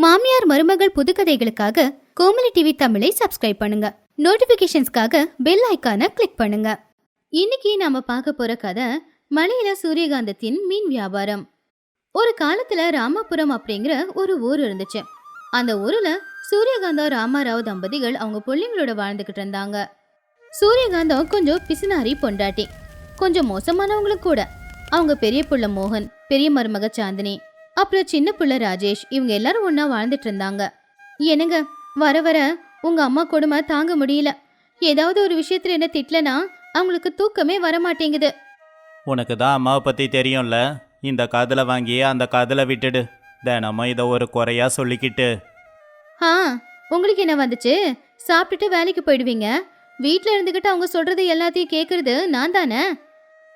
மாமியார் மருமகள் புதுக்கதைகளுக்காக கோமலி டிவி தமிழை சப்ஸ்கிரைப் பண்ணுங்க. நோட்டிபிகேஷன்ஸ்க்காக பெல் ஐகானை கிளிக் பண்ணுங்க. இன்னைக்கு நாம பார்க்க போற கதை மலையில சூரியகாந்தத்தின் மீன் வியாபாரம். ஒரு காலத்துல ராமபுரம் அப்படிங்கிற ஒரு ஊர் இருந்துச்சு. அந்த ஊர்ல சூரியகாந்தம் ராமாராவ் தம்பதிகள் அவங்க பிள்ளைங்களோட வாழ்ந்துகிட்டு இருந்தாங்க. சூரியகாந்தம் கொஞ்சம் பிசுனாரி பொண்டாட்டி. கொஞ்சம் மோசமானவங்களும் கூட. அவங்க பெரிய புள்ள மோகன் பெரிய மருமக சாந்தினி அப்புறம் சின்ன புள்ள ராஜேஷ் இவங்க எல்லாரும் ஒண்ணா வாழ்ந்துட்டு இருந்தாங்க. என்னங்க வர வர உங்க அம்மா கொடுமை தாங்க முடியல. ஏதாவது ஒரு விஷயத்துல என்ன திட்டலனா அவங்களுக்கு தூக்கமே வர மாட்டேங்குது உனக்கு தான் அம்மாவை பற்றி தெரியும்ல. இந்த காதில் வாங்கி அந்த காதில் விட்டுடு. தினமும் இதை ஒரு குறையா சொல்லிக்கிட்டு. ஆ உங்களுக்கு என்ன வந்துச்சு? சாப்பிட்டுட்டு வேலைக்கு போயிடுவீங்க? வீட்ல இருந்துகிட்டு அவங்க சொல்றது எல்லாத்தையும் கேக்குறது நான் தானே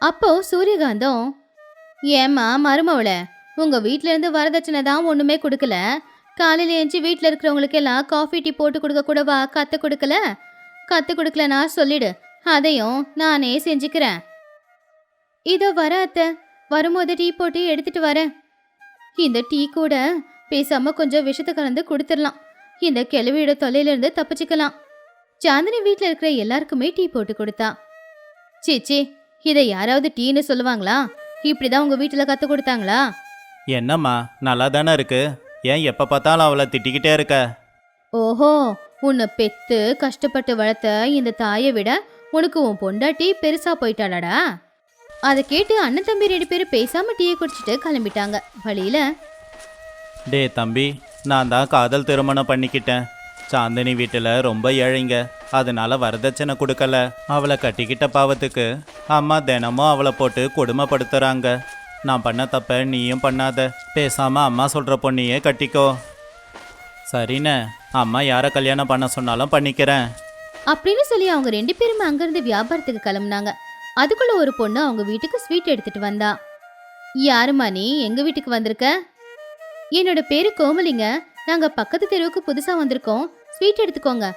அப்போ சூரியகாந்தம். ஏம்மா மருமவளை உங்க வீட்டிலேருந்து இருந்து வரதட்சணை தான் ஒண்ணுமே கொடுக்கல. காலையில எழுந்து வீட்டில் இருக்கிறவங்களுக்கு எல்லாம் காஃபி டீ போட்டு கொடுக்க கூடவா? கத்து கொடுக்கல? கத்து கொடுக்கலனா சொல்லிடு. அதையும் நானே செஞ்சுக்கிறேன். இதோ வர அத்தை. வரும்போது டீ போட்டு எடுத்துட்டு வரேன். இந்த டீ கூட பேசாம கொஞ்சம் விஷத்தை கலந்து கொடுத்துடலாம். இந்த கிழவியோட தொல்லையிலிருந்து தப்பிச்சுக்கலாம். சாந்தினி வீட்டில் இருக்கிற எல்லாருக்குமே டீ போட்டு கொடுத்தா. சீச்சி இதை யாராவது டீன்னு சொல்லுவாங்களா? இப்படிதான் உங்க வீட்டுல கத்து கொடுத்தாங்களா? என்னம்மா நல்லா தானே இருக்கு? ஏன் எப்போ பார்த்தாலும் அவளை திட்டிக்கிட்டே இருக்க? ஓஹோ உன்னை பெத்து கஷ்டப்பட்டு வளர்த்த இந்த தாயை விட உனக்கு உன் பொண்டாட்டி பெருசா போயிட்டாளாடா? அதை கேட்டு அண்ணன் தம்பி ரெண்டு பேரும் பேசாம டீயை குடிச்சிட்டு கிளம்பிட்டாங்க. வழியில டே தம்பி நான் தான் காதல் திருமணம் பண்ணிக்கிட்டேன். சாந்தினி வீட்டில் ரொம்ப ஏழைங்க. அதனால வரதட்சணை கொடுக்கல. அவளை கட்டிக்கிட்ட பாவத்துக்கு அம்மா தினமும் அவளை போட்டு கொடுமைப்படுத்துறாங்க. நான் பண்ண தப்ப நீயும் பண்ணாத. பேசாம அம்மா சொல்ற பொண்ணையே கட்டிக்கோ. சரிண்ணே அம்மா யாரை கல்யாணம் பண்ண சொன்னாலும் பண்ணிக்கிறேன். அப்படின்னு சொல்லி அவங்க ரெண்டு பேரும் அங்கிருந்து வியாபாரத்துக்கு கிளம்புனாங்க. அதுக்குள்ள ஒரு பொண்ணு அவங்க வீட்டுக்கு ஸ்வீட் எடுத்துட்டு வந்தா. யாரும்மா நீ? எங்க வீட்டுக்கு வந்திருக்க? என்னோட பேரு கோமலிங்க. நாங்க பக்கத்து தெருவுக்கு புதுசா வந்திருக்கோம். ஸ்வீட் எடுத்துக்கோங்க.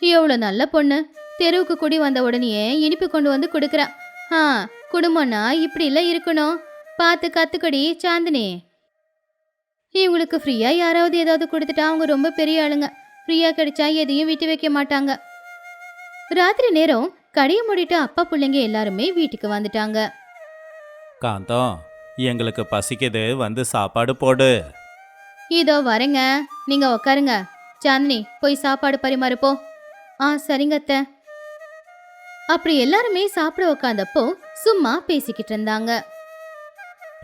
எவ்வளோ நல்ல பொண்ணு. தெருவுக்கு குடி வந்த உடனேயே இனிப்பு கொண்டு வந்து கொடுக்குறேன். ஆ குடும்பம்னா இப்படி எல்லாம் இருக்கணும். பார்த்து கத்துக்கடி சாந்தினி. இவங்களுக்கு ஃப்ரீயா யாராவது ஏதாவது கொடுத்துட்டா அவங்க ரொம்ப பெரிய ஆளுங்க. ஃப்ரீயா கிடைச்சா எதையும் விட்டு வைக்க மாட்டாங்க. ராத்திரி நேரம் கடையை மூடிட்டு அப்பா பிள்ளைங்க எல்லாருமே வீட்டுக்கு வந்துட்டாங்க. காந்தம் எங்களுக்கு பசிக்குது வந்து சாப்பாடு போடு. இதோ வரேங்க. நீங்க உக்காருங்க. சாந்தினி போய் சாப்பாடு பரிமாறு போ ஆ சரிங்க அத்தை. அப்படி எல்லாருமே சாப்பிட உக்காந்தப்போ சும்மா பேசிக்கிட்டு இருந்தாங்க.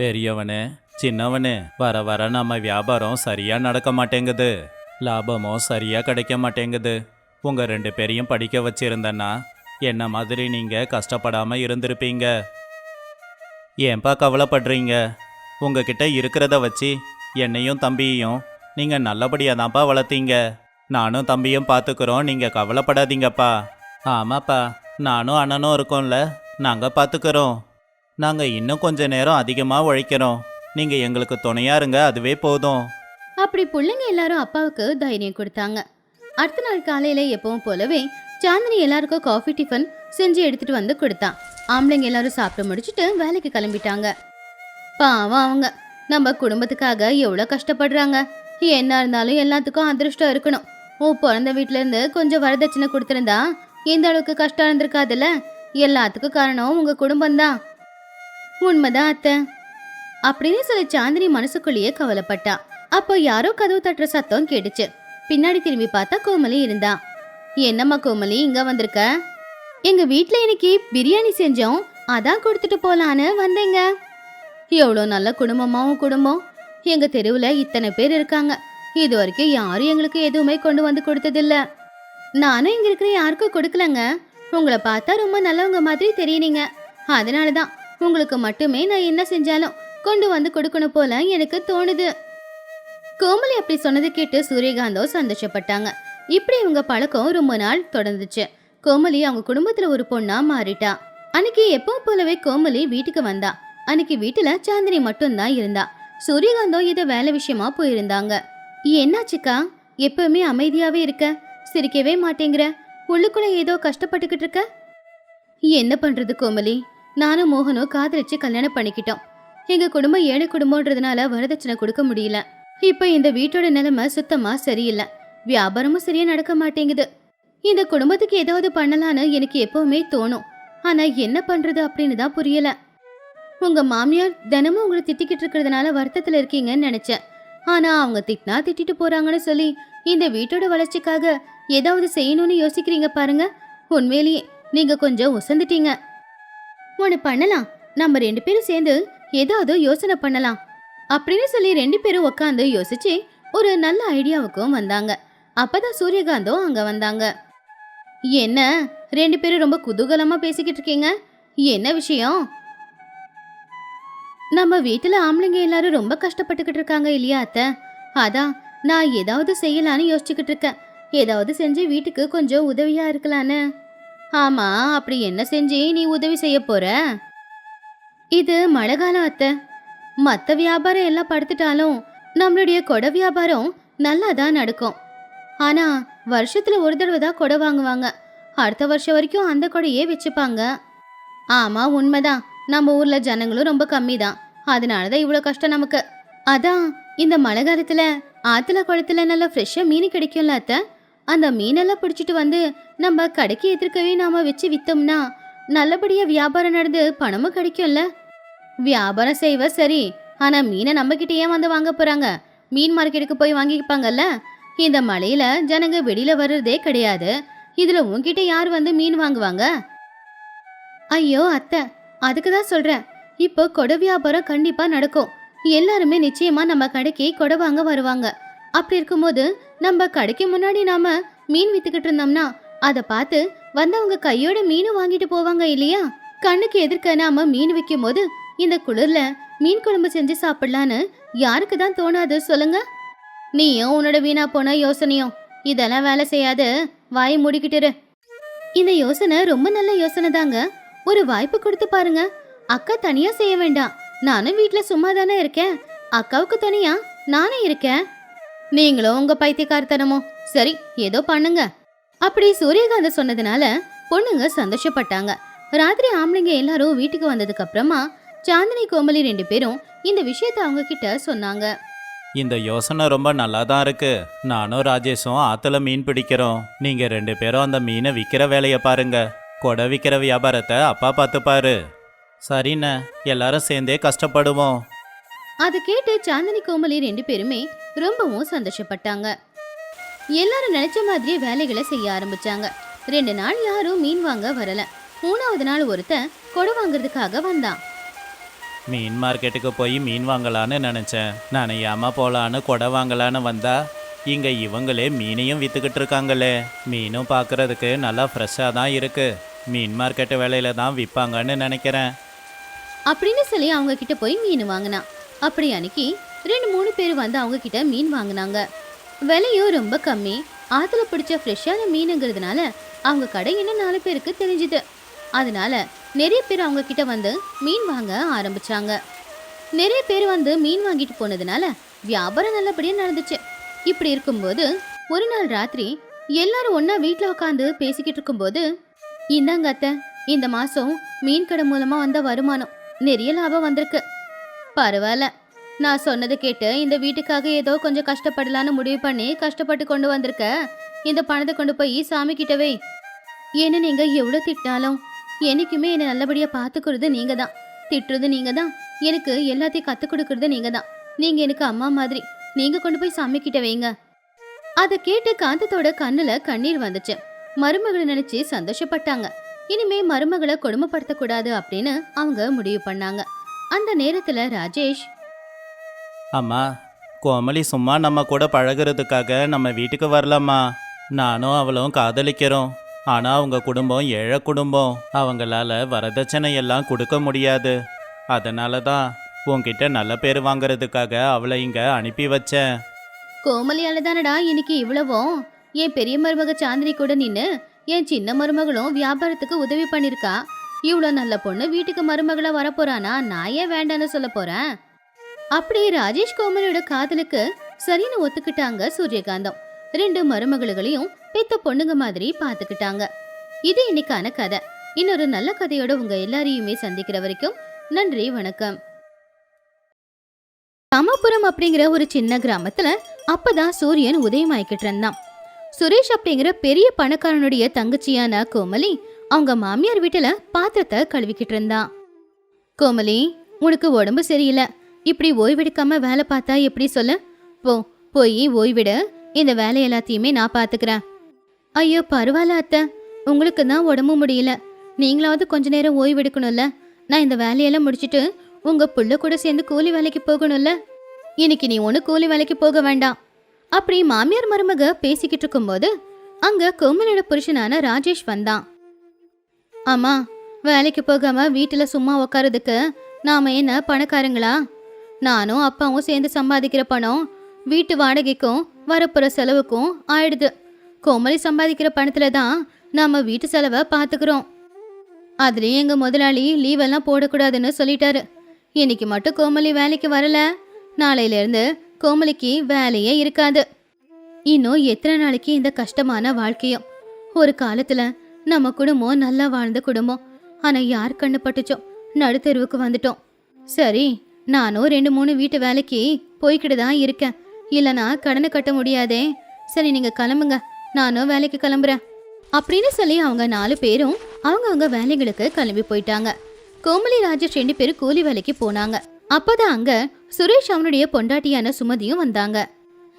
பெரியவனே சின்னவனே வர வர நம்ம வியாபாரம் சரியா நடக்க மாட்டேங்குது. லாபமும் சரியா கிடைக்க மாட்டேங்குது. உங்க ரெண்டு பேரையும் படிக்க வச்சிருந்தேன்னா என்ன மாதிரி நீங்க கஷ்டப்படாம இருந்திருப்பீங்க? ஏன்பா கவலைப்படுறீங்க? உங்ககிட்ட இருக்கிறத வச்சு என்னையும் தம்பியையும் நீங்க நல்லபடியா தான்ப்பா வளர்த்தீங்க. நானும் தம்பியும் பார்த்துக்கிறோம் நீங்க கவலைப்படாதீங்கப்பா. ஆமாப்பா நானும் அண்ணனும் இருக்கோம்ல நாங்க பார்த்துக்கிறோம் நாங்க இன்னும் கொஞ்ச நேரம் அதிகமா உழைக்கிறோம். நீங்க எங்களுக்கு துணையா இருங்க அதுவே போதும். அப்படி பிள்ளைங்க எல்லாரும் அப்பாவுக்கு தைரியம் கொடுத்தாங்க. அடுத்த நாள் காலையில எப்பவும் போலவே சாந்தினி எல்லாருக்கும் காஃபி டிஃபன் செஞ்சு எடுத்துட்டு வந்து கொடுத்தான். ஆம்பளைங்க எல்லாரும் சாப்பிட்டு முடிச்சிட்டு வேலைக்கு கிளம்பிட்டாங்க. பாவம் அவங்க. நம்ம குடும்பத்துக்காக எவ்வளோ கஷ்டப்படுறாங்க. என்ன இருந்தாலும் எல்லாத்துக்கும் அதிர்ஷ்டம் இருக்கணும். ஓ பிறந்த வீட்டிலேருந்து இருந்து கொஞ்சம் வரதட்சணை கொடுத்துருந்தா இந்த அளவுக்கு கஷ்டம் இருந்திருக்காதுல்ல? எல்லாத்துக்கும் காரணம் உங்க குடும்பம்தான். உண்மைதான் அத்தை. அப்படின்னு சொல்லி சாந்தினி மனசுக்குள்ளேயே கவலைப்பட்டா. அப்போ யாரோ கதவு தட்டுற சத்தம் கேட்டுச்சு. பின்னாடி திரும்பி பார்த்தா கோமலி இருந்தா. என்னம்மா கோமலி இங்க வந்திருக்க? எங்க வீட்ல இன்னைக்கு பிரியாணி செஞ்சோம். அதான் கொடுத்துட்டு போலான்னு வந்தேங்க. எவ்வளோ நல்ல குடும்பமாவும் குடும்பம். எங்க தெருவுல இத்தனை பேர் இருக்காங்க. இது வரைக்கும் யாரும் எங்களுக்கு எதுவுமே கொண்டு வந்து கொடுத்ததில்ல. நானும் இங்க இருக்கிற யாருக்கும் கொடுக்கலங்க. உங்களை பார்த்தா ரொம்ப நல்லவங்க மாதிரி தெரியறீங்க அதனால தான் உங்களுக்கு மட்டுமே நான் என்ன செஞ்சாலும் கொண்டு வந்து கொடுக்கணும் போல எனக்கு தோணுது. கோமலி அப்படி சொன்னது கேட்டு சூரியகாந்தோ சந்தோஷப்பட்டாங்க. இப்படி இவங்க பழக்கம் ரொம்ப நாள் தொடர்ந்துச்சு. கோமலி அவங்க குடும்பத்துல ஒரு பொண்ணா மாறிட்டா. அன்னைக்கு எப்போ போலவே கோமலி வீட்டுக்கு வந்தா. அன்னைக்கு வீட்டுல சாந்தினி மட்டும்தான் இருந்தா. சூரியகாந்தம் ஏதோ வேலை விஷயமா போயிருந்தாங்க. என்னாச்சுக்கா? எப்பவுமே அமைதியாவே இருக்க? சிரிக்கவே மாட்டேங்கிற? உள்ளுக்குள்ள ஏதோ கஷ்டப்பட்டுக்கிட்டு இருக்க? என்ன பண்றது கோமலி? நானும் மோகனும் காதலிச்சு கல்யாணம் பண்ணிக்கிட்டோம். எங்க குடும்பம் ஏழை குடும்பம்ன்றதுனால வரதட்சணை கொடுக்க முடியல. இப்ப இந்த வீட்டோட நிலைமை சுத்தமா சரியில்லை. வியாபாரமும் சரியா நடக்க மாட்டேங்குது. இந்த குடும்பத்துக்கு ஏதாவது பண்ணலான்னு எனக்கு எப்பவுமே தோணும். ஆனா என்ன பண்றது அப்படின்னு தான் புரியல. உங்க மாமியார் தினமும் உங்களை திட்டிக்கிட்டு இருக்கிறதுனால வருத்தத்துல இருக்கீங்கன்னு நினைச்சேன். ஆனா அவங்க திட்டினா திட்டிட்டு போறாங்கன்னு சொல்லி இந்த வீட்டோட வளர்ச்சிக்காக ஏதாவது செய்யணும்னு யோசிக்கிறீங்க பாருங்க. உண்மையிலேயே நீங்க கொஞ்சம் உசந்துட்டீங்க. ஒன்று பண்ணலாம். நம்ம ரெண்டு பேரும் சேர்ந்து ஏதாவது யோசனை பண்ணலாம். அப்படின்னு சொல்லி ரெண்டு பேரும் உட்காந்து யோசிச்சு ஒரு நல்ல ஐடியாவுக்கும் வந்தாங்க. அப்பதான் சூரியகாந்தும் அங்க வந்தாங்க. என்ன? ரெண்டு பேரும் ரொம்ப குதூகலமா பேசிக்கிட்டு இருக்கீங்க? என்ன விஷயம்? நம்ம வீட்டில் ஆம்பளைங்க எல்லாரும் ரொம்ப கஷ்டப்பட்டுக்கிட்டு இருக்காங்க இல்லையா அத்தை? அதான் நான் ஏதாவது செய்யலான்னு யோசிச்சுக்கிட்டு இருக்கேன். ஏதாவது செஞ்சு வீட்டுக்கு கொஞ்சம் உதவியா இருக்கலான்னு. ஆமா அப்படி என்ன செஞ்சு நீ உதவி செய்ய போற? இது மழை காலம் அத்தை. மற்ற வியாபாரம் எல்லாம் படுத்துட்டாலும் நம்மளுடைய கொடை வியாபாரம் நல்லா தான் நடக்கும். ஆனா வருஷத்துல ஒரு தடவை தான் கொடை வாங்குவாங்க. அடுத்த வருஷம் வரைக்கும் அந்த கொடையே வச்சுப்பாங்க. ஆமா உண்மைதான். நம்ம ஊர்ல ஜனங்களும் ரொம்ப கம்மி தான் அதனால தான் இவ்வளோ கஷ்டம் நமக்கு. அதான் இந்த மழை காலத்துல ஆத்துல குளத்துல நல்லா ஃப்ரெஷ்ஷாக மீன் கிடைக்கும்ல அத்தை. அந்த மீனெல்லாம் பிடிச்சிட்டு வந்து நம்ம கடைக்கு எதிர்க்கவே நாம வச்சு வித்தோம்னா நல்லபடியா வியாபாரம் நடந்து பணமும் கிடைக்கும்ல. வியாபாரம் செய்வ சரி ஆனா மீனை நம்ம ஏன் வந்து வாங்க போறாங்க. மீன் மார்க்கெட்டுக்கு போய் வாங்கிப்பாங்கல்ல. இந்த மழையில ஜனங்க வெளியில வர்றதே கிடையாது. இதுல உன்கிட்ட யார் வந்து மீன் வாங்குவாங்க? ஐயோ அத்தை அதுக்கு தான் சொல்றேன். இப்போ கொடை வியாபாரம் கண்டிப்பா நடக்கும். எல்லாருமே நிச்சயமா நம்ம கடைக்கு கொடை வாங்க வருவாங்க. அப்படி இருக்கும்போது நம்ம கடைக்கு முன்னாடி நாம மீன் வித்துக்கிட்டு இருந்தோம்னா அதை பார்த்து வந்தவங்க கையோட மீன் வாங்கிட்டு போவாங்க இல்லையா? கண்ணுக்கு எதிர்க்க நாம மீன் விற்கும் போது இந்த குளிர்ல மீன் குழம்பு செஞ்சு சாப்பிடலான்னு யாருக்கு தான் தோணாது சொல்லுங்க. நீயும் உன்னோட வீணா போன யோசனையும் இதெல்லாம் வேலை செய்யாது. வாய் மூடிக்கிட்டுரு இந்த யோசனை ரொம்ப நல்ல யோசனை தாங்க. ஒரு வாய்ப்பு கொடுத்து பாருங்க. அக்கா தனியா செய்ய வேண்டாம். நானும் வீட்டில் சும்மா தானே இருக்கேன். அக்காவுக்கு தனியா? நானே இருக்கேன். நீங்களும் உங்க பைத்தியக்காரத்தனமோ? சரி ஏதோ பண்ணுங்க. அப்படி சூரியகாந்த் சொன்னதுனால பொண்ணுங்க சந்தோஷப்பட்டாங்க. ராத்திரி ஆம்பளைங்க எல்லாரும் வீட்டுக்கு வந்ததுக்கு அப்புறமா சாந்தினி கோமலி ரெண்டு பேரும் இந்த விஷயத்த அவங்க கிட்ட சொன்னாங்க. இந்த யோசனை ரொம்ப நல்லா தான் இருக்கு. நானும் ராஜேஷும் ஆத்துல மீன் பிடிக்கிறோம். நீங்க ரெண்டு பேரும் அந்த மீனை விற்கிற வேலையை பாருங்க. கொடை விற்கிற வியாபாரத்தை அப்பா பார்த்துப்பாரு. சரிண்ணே எல்லாரும் சேர்ந்தே கஷ்டப்படுவோம். அதை கேட்டு சாந்தினி கோமலி ரெண்டு பேருமே ரொம்பவும் சந்தோஷப்பட்டாங்க. எல்லாரும் நினைச்ச மாதிரியே வேலைகளை செய்ய ஆரம்பிச்சாங்க. ரெண்டு நாள் யாரும் மீன் வாங்க வரல. மூணாவது நாள் ஒருத்தன் கொடை வாங்குறதுக்காக வந்தான். மீன் மார்க்கெட்டுக்கு போய் மீன் வாங்கலான்னு நினச்சேன். நான் ஏமா போகலான்னு கொடை வாங்கலான்னு வந்தா இங்க இவங்களே மீனையும் வித்துக்கிட்டு இருக்காங்களே. மீனும் பார்க்கறதுக்கு நல்லா ஃப்ரெஷ்ஷாக தான் இருக்கு. மீன் மார்க்கெட்டு வேலையில தான் விற்பாங்கன்னு நினைக்கிறேன். அப்படின்னு சொல்லி அவங்க கிட்ட போய் மீன் வாங்கினான். அப்படி அன்னைக்கு ரெண்டு மூணு பேர் வந்து அவங்க கிட்ட மீன் வாங்கினாங்க. விலையும் ரொம்ப கம்மி. ஆற்றுல பிடிச்ச ஃப்ரெஷ்ஷான மீனுங்கிறதுனால அவங்க கடை இன்னும் நாலு பேருக்கு தெரிஞ்சுது. அதனால நிறைய பேர் அவங்க கிட்ட வந்து மீன் வாங்க ஆரம்பிச்சாங்க. நிறைய பேர் வந்து மீன் வாங்கிட்டு போனதுனால வியாபாரம் நல்லபடியாக நடந்துச்சு. இப்படி இருக்கும்போது ஒரு நாள் ராத்திரி எல்லாரும் ஒன்றா வீட்டில் உட்காந்து பேசிக்கிட்டு இருக்கும்போது இந்தாங்க அத்தை இந்த மாதம் மீன் கடை மூலமாக வந்த வருமானம் நிறைய லாபம் வந்திருக்கு. பரவாயில்ல. நான் சொன்னதை கேட்டு இந்த வீட்டுக்காக ஏதோ கொஞ்சம் கஷ்டப்படலான்னு முடிவு பண்ணி கஷ்டப்பட்டு கொண்டு வந்திருக்க. இந்த பணத்தை கொண்டு போய் சாமி கிட்டவே என்ன நீங்க எவ்வளோ திட்டினாலும்? என்னைக்குமே என்னை நல்லபடியா பாத்துக்கிறது நீங்க தான். திட்டுறது நீங்க தான். எனக்கு எல்லாத்தையும் கற்றுக் கொடுக்கறது நீங்க தான். நீங்க எனக்கு அம்மா மாதிரி. நீங்க கொண்டு போய் சாமி கிட்ட வைங்க. அதை கேட்டு காந்தத்தோட கண்ணுல கண்ணீர் வந்துச்சு. மருமகளை நினைச்சு சந்தோஷப்பட்டாங்க. இனிமே மருமகளை கொடுமைப்படுத்தக்கூடாது அப்படின்னு அவங்க முடிவு பண்ணாங்க. அந்த நேரத்துல ராஜேஷ் அம்மா கோமலி சும்மா நம்ம கூட பழகுறதுக்காக நம்ம வீட்டுக்கு வரலாமா நானும் அவளும் காதலிக்கிறோம். ஆனால் அவங்க குடும்பம் ஏழை குடும்பம். அவங்களால வரதட்சணை எல்லாம் கொடுக்க முடியாது. அதனால தான் உன்கிட்ட நல்ல பேர் வாங்குறதுக்காக அவளை இங்கே அனுப்பி வச்சேன். கோமலியால தானடா இன்னைக்கு இவ்வளவும்? என் பெரிய மருமக சாந்தினி கூட நின்று என் சின்ன மருமகளும் வியாபாரத்துக்கு உதவி பண்ணிருக்கா. இவ்வளோ நல்ல பொண்ணு வீட்டுக்கு மருமகளா வரப்போறானா? நான் ஏன் வேண்டான்னு சொல்ல போறேன்? அப்படி ராஜேஷ் கோமலோட காதலுக்கு சரின்னு ஒத்துக்கிட்டாங்க சூரியகாந்தம். ரெண்டு மருமகளையும் பெத்த பொண்ணுங்க மாதிரி பாத்துக்கிட்டாங்க இது இன்னைக்கான கதை. இன்னொரு நல்ல கதையோட உங்க எல்லாரையுமே சந்திக்கிற வரைக்கும் நன்றி வணக்கம். ராமபுரம் அப்படிங்கிற ஒரு சின்ன கிராமத்துல அப்பதான் சூரியன் உதயமாயிக்கிட்டு இருந்தான். சுரேஷ் அப்படிங்கிற பெரிய பணக்காரனுடைய தங்கச்சியான கோமலி அவங்க மாமியார் வீட்டுல பாத்திரத்தை கழுவிக்கிட்டு இருந்தான். கோமலி உனக்கு உடம்பு சரியில்லை. இப்படி ஓய்வெடுக்காம வேலை பார்த்தா எப்படி சொல்ல? போ போய் ஓய்விட இந்த வேலை எல்லாத்தையுமே நான் பாத்துக்கிறேன். ஐயோ பரவாயில்ல அத்தை. உங்களுக்கு தான் உடம்பு முடியல. நீங்களாவது கொஞ்ச நேரம் ஓய்வெடுக்கணும்ல நான் இந்த வேலையெல்லாம் முடிச்சுட்டு உங்க புள்ள கூட சேர்ந்து கூலி வேலைக்கு போகணும்ல. இன்னைக்கு நீ ஒன்று கூலி வேலைக்கு போக வேண்டாம். அப்படி மாமியார் மருமக பேசிக்கிட்டு இருக்கும்போது அங்க கோமலோட புருஷனான ராஜேஷ் வந்தான். ஆமா வேலைக்கு போகாம வீட்டுல சும்மா உக்காரதுக்கு நாம என்ன பணக்காரங்களா? நானும் அப்பாவும் சேர்ந்து சம்பாதிக்கிற பணம் வீட்டு வாடகைக்கும் வரப்போகிற செலவுக்கும் ஆயிடுது. கோமலி சம்பாதிக்கிற பணத்துல தான் நாம வீட்டு செலவை பார்த்துக்கிறோம் அதுலயும் எங்க முதலாளி லீவெல்லாம் போடக்கூடாதுன்னு சொல்லிட்டாரு. இன்னைக்கு மட்டும் கோமலி வேலைக்கு வரல. நாளையில இருந்து கோமலிக்கு வேலையே இருக்காது. இன்னும் எத்தனை நாளைக்கு இந்த கஷ்டமான வாழ்க்கையும். ஒரு காலத்துல நம்ம குடும்பம் நல்லா வாழ்ந்த குடும்பம். ஆனா யார் கண்ணு பட்டுச்சோ நடுத்தெருவுக்கு வந்துட்டோம். சரி நானும் ரெண்டு மூணு வீட்டு வேலைக்கு போய்கிட்டு தான் இருக்கேன். இல்லைனா கடனை கட்ட முடியாதே. சரி நீங்கள் கிளம்புங்க. நானும் வேலைக்கு கிளம்புறேன். அப்படின்னு சொல்லி அவங்க நாலு பேரும் அவங்கவுங்க வேலைகளுக்கு கிளம்பி போயிட்டாங்க. கோமலி ராஜேஷ் ரெண்டு பேரும் கூலி வேலைக்கு போனாங்க. அப்போதான் அங்கே சுரேஷ் அவனுடைய பொண்டாட்டியான சுமதியும் வந்தாங்க.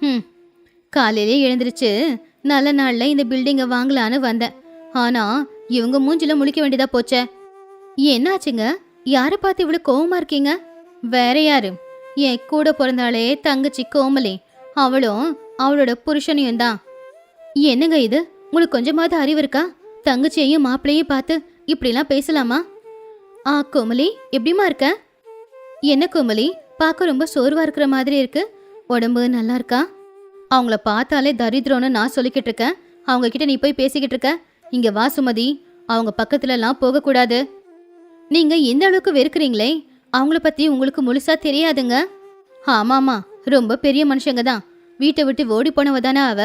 ம் காலையிலே எழுந்திருச்சு. நல்ல நாளில் இந்த பில்டிங்கை வாங்கலான்னு வந்தேன். ஆனால் இவங்க மூஞ்சில முழிக்க வேண்டியதா போச்சே. என்னாச்சுங்க? யாரை பார்த்து இவ்வளோ கோவமாக இருக்கீங்க? வேற யாரு? என் கூட பிறந்தாளே தங்கச்சி கோமலி. அவளும் அவளோட புருஷனையும் தான். என்னங்க இது? உங்களுக்கு கொஞ்சமாவது அறிவு இருக்கா? தங்கச்சியையும் மாப்பிள்ளையும் பார்த்து இப்படிலாம் பேசலாமா? ஆ கோமலி எப்படிமா இருக்க? என்ன கோமலி பார்க்க ரொம்ப சோர்வா இருக்கிற மாதிரி இருக்கு. உடம்பு நல்லா இருக்கா? அவங்கள பார்த்தாலே தரித்திரம்னு நான் சொல்லிக்கிட்டு இருக்கேன். அவங்க கிட்ட நீ போய் பேசிக்கிட்டு இருக்க. இங்க வா சுமதி அவங்க பக்கத்துல எல்லாம் போகக்கூடாது. நீங்க எந்த அளவுக்கு வெறுக்கிறீங்களே அவங்கள பத்தி உங்களுக்கு முழுசா தெரியாதுங்க. ஆமாமா ரொம்ப பெரிய மனுஷங்க தான். வீட்டை விட்டு ஓடி போனவ தானே அவ?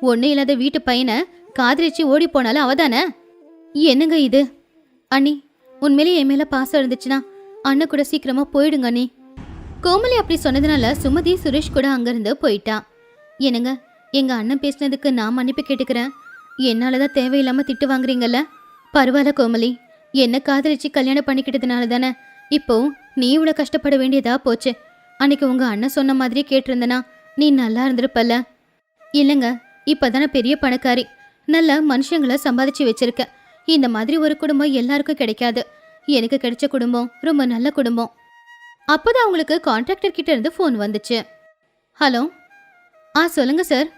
ஒன்னும் இல்லாத வீட்டு பையனை காதலிச்சு ஓடி போனாலும் அவ தானே? என்னங்க இது? அண்ணி உண்மையிலேயே என் மேல பாசம் இருந்துச்சுன்னா அண்ணன் கூட சீக்கிரமா போயிடுங்க அண்ணி. கோமலி அப்படி சொன்னதுனால சுமதி சுரேஷ் கூட அங்கிருந்து போயிட்டான் என்னங்க எங்க அண்ணன் பேசினதுக்கு நான் மன்னிப்பு கேட்டுக்கிறேன். என்னாலதான் தேவையில்லாம திட்டு வாங்குறீங்கல்ல? பரவாயில்ல கோமலி. என்ன காதலிச்சு கல்யாணம் பண்ணிக்கிட்டதுனால தானே இப்போ நீ இவ்வளோ கஷ்டப்பட வேண்டியதா போச்சு. அன்னைக்கு உங்க அண்ணன் சொன்ன மாதிரி கேட்டிருந்தனா நீ நல்லா இருந்திருப்பல்ல. இல்லைங்க இப்பதானே பெரிய பணக்காரி. நல்ல மனுஷங்களை சம்பாதிச்சு வச்சிருக்க. இந்த மாதிரி ஒரு குடும்பம் எல்லாருக்கும் கிடைக்காது. எனக்கு கிடைச்ச குடும்பம் ரொம்ப நல்ல குடும்பம். அப்போதான் அவங்களுக்கு கான்ட்ராக்டர் கிட்ட இருந்து ஃபோன் வந்துச்சு. ஹலோ? ஆ சொல்லுங்க சார்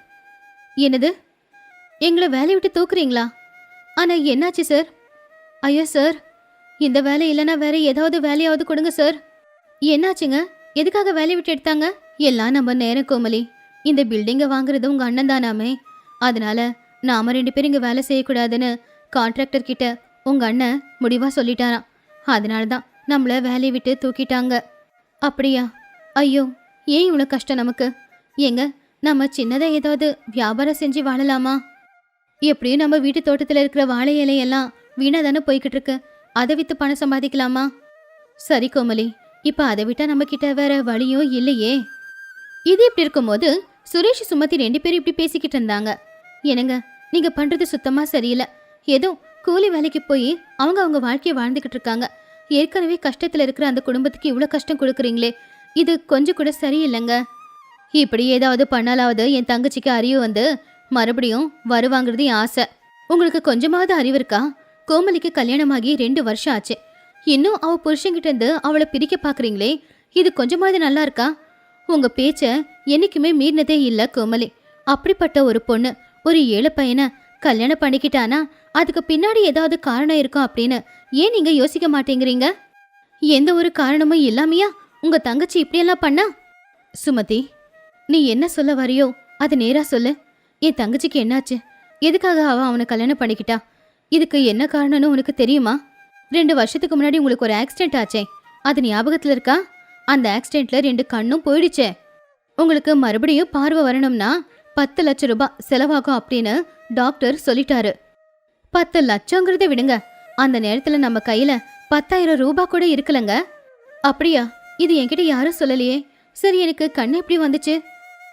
என்னது? எங்களை வேலையை விட்டு தூக்குறீங்களா? ஆனால் என்னாச்சு சார் ஐயோ சார் இந்த வேலை இல்லைனா வேற ஏதாவது வேலையாவது கொடுங்க சார் என்னாச்சுங்க? எதுக்காக வேலையை விட்டு எடுத்தாங்க? எல்லாம் நம்ம நேரம் கோமலி. இந்த பில்டிங்கை வாங்குறது உங்க அண்ணன் தானாமே. அதனால நாம ரெண்டு பேரும் இங்க வேலை செய்யக்கூடாதுன்னு கான்ட்ராக்டர் கிட்ட உங்க அண்ணன் முடிவா சொல்லிட்டாராம். அதனால தான் நம்மள வேலையை விட்டு தூக்கிட்டாங்க. அப்படியா? ஐயோ ஏன் இவ்வளோ கஷ்டம் நமக்கு? ஏங்க நம்ம சின்னதாக ஏதாவது வியாபாரம் செஞ்சு வாழலாமா? எப்படியும் நம்ம வீட்டு தோட்டத்தில் இருக்கிற வாழை இலையெல்லாம் வீணாக தானே போய்கிட்டு இருக்கு? அதை விற்று பணம் சம்பாதிக்கலாமா? சரி கோமலி. இப்போ அதை விட்டா நம்ம கிட்ட வேற வழியும் இல்லையே. இது இப்படி இருக்கும்போது சுரேஷ் சுமதி ரெண்டு பேரும் இப்படி பேசிக்கிட்டு இருந்தாங்க. என்னங்க நீங்க பண்றது சுத்தமா சரியில்லை. ஏதோ கூலி வேலைக்கு போய் அவங்க அவங்க வாழ்க்கையை வாழ்ந்துகிட்டு இருக்காங்க. ஏற்கனவே கஷ்டத்துல இருக்கிற அந்த குடும்பத்துக்கு இவ்வளவு கஷ்டம் கொடுக்குறீங்களே. இது கொஞ்சம் கூட சரியில்லைங்க. இப்படி ஏதாவது பண்ணாலாவது என் தங்கச்சிக்கு அறிவு வந்து மறுபடியும் வருவாங்கிறது என் ஆசை. உங்களுக்கு கொஞ்சமாவது அறிவு இருக்கா? கோமலிக்கு கல்யாணமாகி ரெண்டு வருஷம் ஆச்சு. இன்னும் அவ புருஷன்கிட்ட இருந்து அவளை பிரிக்க பாக்குறீங்களே இது கொஞ்சமாவது நல்லா இருக்கா? உங்க பேச்ச என்னைக்குமே மீறினதே இல்ல கோமலி. அப்படிப்பட்ட ஒரு பொண்ணு ஒரு ஏழை பையனை கல்யாணம் பண்ணிக்கிட்டானா அதுக்கு பின்னாடி ஏதாவது காரணம் இருக்கும் அப்படின்னு ஏன் நீங்க யோசிக்க மாட்டேங்கிறீங்க? எந்த ஒரு காரணமும் இல்லாமையா? உங்க தங்கச்சி இப்படியெல்லாம் பண்ணா? சுமதி நீ என்ன சொல்ல வரியோ அது நேரா சொல்லு. என் தங்கச்சிக்கு என்னாச்சு? எதுக்காக அவ அவனை கல்யாணம் பண்ணிக்கிட்டா? இதுக்கு என்ன காரணம்னு உனக்கு தெரியுமா? ரெண்டு வருஷத்துக்கு முன்னாடி உங்களுக்கு ஒரு ஆக்சிடென்ட் ஆச்சே. அது ஞாபகத்துல இருக்கா? அந்த ஆக்சிடென்ட்ல ரெண்டு கண்ணும் போயிடுச்சே. உங்களுக்கு மறுபடியும் பார்வை வரணும்னா பத்து லட்சம் ரூபாய் செலவாகும் அப்படின்னு டாக்டர் சொல்லிட்டாரு. பத்து லட்சங்கிறத விடுங்க. அந்த நேரத்துல நம்ம கையில பத்தாயிரம் ரூபாய் கூட இருக்கலங்க. அப்படியா? இது என்கிட்ட யாரும் சொல்லலையே. சரி எனக்கு கண்ணு எப்படி வந்துச்சு?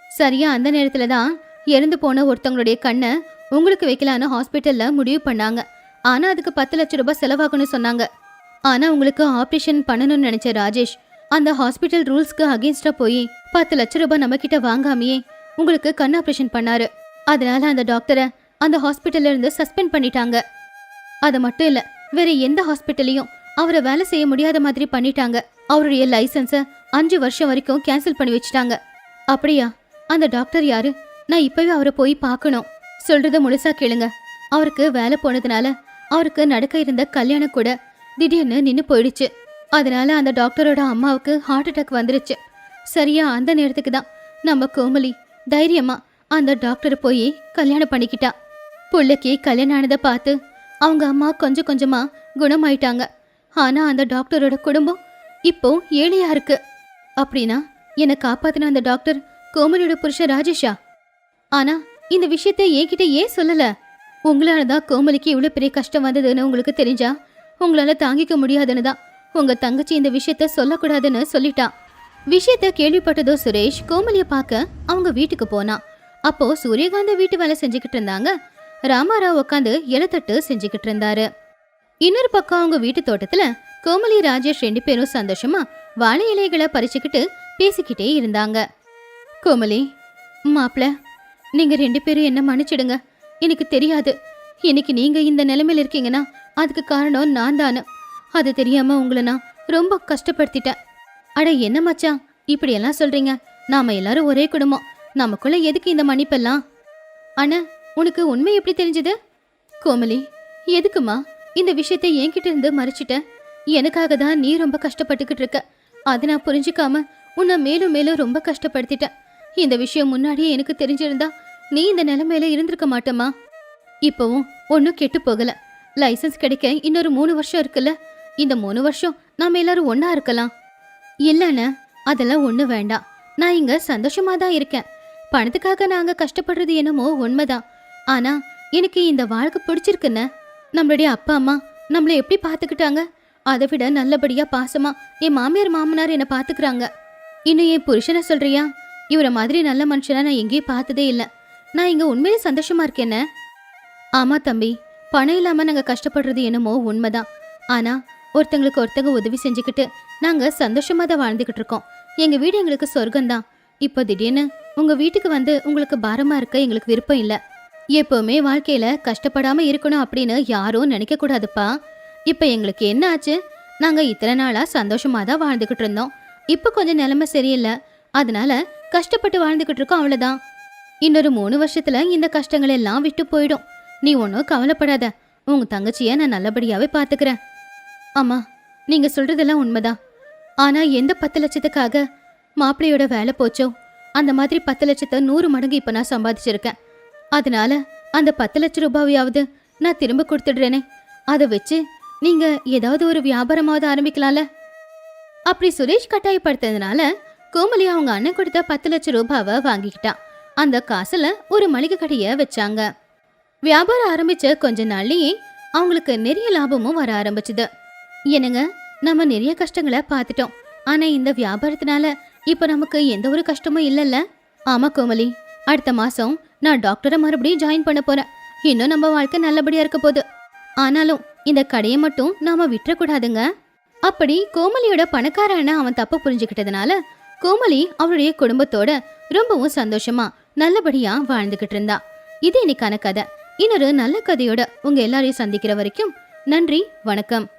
சரியா அந்த நேரத்துல தான் இறந்து போன ஒருத்தவங்களுடைய கண்ணை உங்களுக்கு வைக்கலான்னு ஹாஸ்பிட்டல்ல முடிவு பண்ணாங்க. ஆனா அதுக்கு பத்து லட்ச ரூபாய் செலவாகும்னு சொன்னாங்க. ஆனா உங்களுக்கு ஆபரேஷன் பண்ணணும்னு நினைச்ச ராஜேஷ் அந்த ஹாஸ்பிட்டல் ரூல்ஸ்க்கு அகேன்ஸ்டா போய் பத்து லட்ச ரூபாய் நம்ம கிட்ட வாங்காமையே உங்களுக்கு கண் ஆபரேஷன் பண்ணாரு. அதனால அந்த டாக்டரை அந்த ஹாஸ்பிட்டல்ல இருந்து சஸ்பெண்ட் பண்ணிட்டாங்க. அது மட்டும் இல்ல வேற எந்த ஹாஸ்பிட்டலையும் அவரை வேலை செய்ய முடியாத மாதிரி பண்ணிட்டாங்க. அவருடைய லைசன்ஸ அஞ்சு வருஷம் வரைக்கும் கேன்சல் பண்ணி வச்சுட்டாங்க. அப்படியா? அந்த டாக்டர் யாரு? நான் இப்பவே அவரை போய் பார்க்கணும். சொல்றத முழுசா கேளுங்க. அவருக்கு வேலை போனதுனால அவருக்கு நடக்க இருந்த கல்யாணம் கூட திடீர்னு நின்னு போயிடுச்சு. அதனால அந்த டாக்டரோட அம்மாவுக்கு ஹார்ட் அட்டாக் வந்துருச்சு. சரியா அந்த நேரத்துக்கு தான் நம்ம கோமலி தைரியமா அந்த டாக்டரை போய் கல்யாணம் பண்ணிக்கிட்டா. புள்ளைக்கு கல்யாணம் ஆனதை பார்த்து அவங்க அம்மா கொஞ்சம் கொஞ்சமா குணமாயிட்டாங்க. ஆனா அந்த டாக்டரோட குடும்பம் இப்போ ஏழையா இருக்கு. அப்படின்னா என்னை காப்பாத்தின அந்த டாக்டர் கோமலியோட புருஷன் ராஜேஷா? ஆனா இந்த விஷயத்த என்கிட்ட ஏன் சொல்லல? உங்களால தான் கோமலிக்கு இவ்வளவு பெரிய கஷ்டம் வந்ததுன்னு உங்களுக்கு தெரிஞ்சா? உங்களால தாங்கிக்க முடியாதுன்னு தான் உங்க தங்கச்சி இந்த விஷயத்த சொல்லக்கூடாதுன்னு சொல்லிட்டான் விஷயத்த கேள்விப்பட்டதோ சுரேஷ் கோமலிய பார்க்க அவங்க வீட்டுக்கு போனான் அப்போ சூரியகாந்த வீட்டு வேலை செஞ்சுக்கிட்டு இருந்தாங்க. ராமாராவ் உட்காந்து இலத்தட்டு செஞ்சுக்கிட்டு இருந்தாரு. இன்னொரு பக்கம் அவங்க வீட்டு தோட்டத்துல கோமலி ராஜேஷ் ரெண்டு பேரும் சந்தோஷமா வாழை இலைகளை பறிச்சுக்கிட்டு பேசிக்கிட்டே இருந்தாங்க. கோமலி மாப்பிள நீங்க ரெண்டு பேரும் என்ன மன்னிச்சிடுங்க. எனக்கு தெரியாது. இன்னைக்கு நீங்க இந்த நிலைமையில இருக்கீங்கன்னா அதுக்கு காரணம் நான் தானு. அது தெரியாம உங்களை நான் ரொம்ப கஷ்டப்படுத்திட்டேன். அட என்ன மச்சான்? இப்படியெல்லாம் சொல்றீங்க. நாம எல்லாரும் ஒரே குடும்பம். நமக்குள்ள எதுக்கு இந்த மன்னிப்பெல்லாம்? அண்ணா உனக்கு உண்மை எப்படி தெரிஞ்சது? கோமலி எதுக்குமா? இந்த விஷயத்தை என்கிட்ட இருந்து மறைச்சிட்ட? எனக்காக தான் நீ ரொம்ப கஷ்டப்பட்டுக்கிட்டு இருக்க. அதை நான் புரிஞ்சுக்காம உன்னை மேலும் மேலும் ரொம்ப கஷ்டப்படுத்திட்டேன். இந்த விஷயம் முன்னாடியே எனக்கு தெரிஞ்சிருந்தா நீ இந்த நிலைமையில இருந்திருக்க மாட்டேமா இப்போவும் ஒன்றும் கெட்டு போகல. லைசென்ஸ் கிடைக்க இன்னொரு மூணு வருஷம் இருக்குல்ல? இந்த மூணு வருஷம் நாம எல்லாரும் ஒன்னா இருக்கலாம். இல்லைண்ணே அதெல்லாம் ஒண்ணு வேண்டாம். நான் இங்க சந்தோஷமா தான் இருக்கேன். பணத்துக்காக நாங்க கஷ்டப்படுறது என்னமோ உண்மைதான். ஆனா எனக்கு இந்த வாழ்க்கை பிடிச்சிருக்குன்னு. நம்மளுடைய அப்பா அம்மா நம்மளை எப்படி பார்த்துக்கிட்டாங்க? அதை விட நல்லபடியா பாசமா என் மாமியார் மாமனார் என்ன பார்த்துக்கிறாங்க. இன்னும் என் புருஷனை சொல்றியா? இவரை மாதிரி நல்ல மனுஷனா நான் எங்கேயும் பார்த்ததே இல்லை. நான் இங்க உண்மையிலே சந்தோஷமா இருக்கேன ஆமா தம்பி பணம் இல்லாம நாங்க கஷ்டப்படுறது என்னமோ உண்மைதான். ஆனா ஒருத்தங்களுக்கு ஒருத்தங்க உதவி செஞ்சுக்கிட்டு நாங்க சந்தோஷமா தான் வாழ்ந்துகிட்டு இருக்கோம். எங்க வீடு எங்களுக்கு சொர்க்கம்தான். இப்போ திடீர்னு உங்க வீட்டுக்கு வந்து உங்களுக்கு பாரமா இருக்க எங்களுக்கு விருப்பம் இல்ல. எப்போவுமே வாழ்க்கையில கஷ்டப்படாம இருக்கணும் அப்படின்னு யாரும் நினைக்கக்கூடாதுப்பா இப்போ இப்ப எங்களுக்கு என்ன ஆச்சு? நாங்க இத்தனை நாளா சந்தோஷமா தான் வாழ்ந்துகிட்டு இருந்தோம். இப்போ கொஞ்சம் நிலைமை சரியில்லை. அதனால கஷ்டப்பட்டு வாழ்ந்துகிட்டு இருக்கோம் அவ்வளவுதான். இன்னொரு மூணு வருஷத்துல இந்த கஷ்டங்கள் எல்லாம் விட்டு போயிடும். நீ ஒன்றும் கவலைப்படாத. உங்க தங்கச்சிய நான் நல்லபடியாவே பாத்துக்கிறேன். அம்மா நீங்க சொல்றதெல்லாம் உண்மைதான். ஆனா எந்த பத்து லட்சத்துக்காக மாப்பிள்ளையோட வேலை போச்சோ அந்த மாதிரி பத்து லட்சத்தை நூறு மடங்கு இப்ப நான் சம்பாதிச்சிருக்கேன். அதனால அந்த பத்து லட்ச ரூபாவையாவது நான் திரும்ப கொடுத்துடுறேனே. அதை வச்சு நீங்க ஏதாவது ஒரு வியாபாரமாவது ஆரம்பிக்கலாம்ல? அப்படி சுரேஷ் கட்டாயப்படுத்ததுனால கோமலி அவங்க அண்ணன் கொடுத்த பத்து லட்சம் ரூபாவை வாங்கிக்கிட்டான் அந்த காசுல ஒரு மளிகை கடையை வச்சாங்க. வியாபாரம் ஆரம்பிச்ச கொஞ்ச நாள்லயே அவங்களுக்கு நிறைய லாபமும் வர ஆரம்பிச்சுது. என்னங்க நம்ம நிறைய கஷ்டங்களை பார்த்துட்டோம். ஆனா இந்த வியாபாரத்தினால இப்ப நமக்கு எந்த ஒரு கஷ்டமும் இல்லைல்ல? ஆமா கோமலி அடுத்த மாசம் நான் டாக்டரை மறுபடியும் ஜாயின் பண்ண போறேன். இன்னும் நம்ம வாழ்க்கை நல்லபடியா இருக்க போகுது. ஆனாலும் இந்த கடையை மட்டும் நாம விட்டுறக்கூடாதுங்க. அப்படி கோமலியோட பணக்காரன அவன் தப்பு புரிஞ்சுக்கிட்டதுனால கோமலி அவளுடைய குடும்பத்தோட ரொம்பவும் சந்தோஷமா நல்லபடியா வாழ்ந்துகிட்டு இருந்தா. இது இன்னைக்கான கதை. இன்னொரு நல்ல கதையோட உங்க எல்லாரையும் சந்திக்கிற வரைக்கும் நன்றி வணக்கம்.